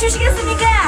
주시겠습니까?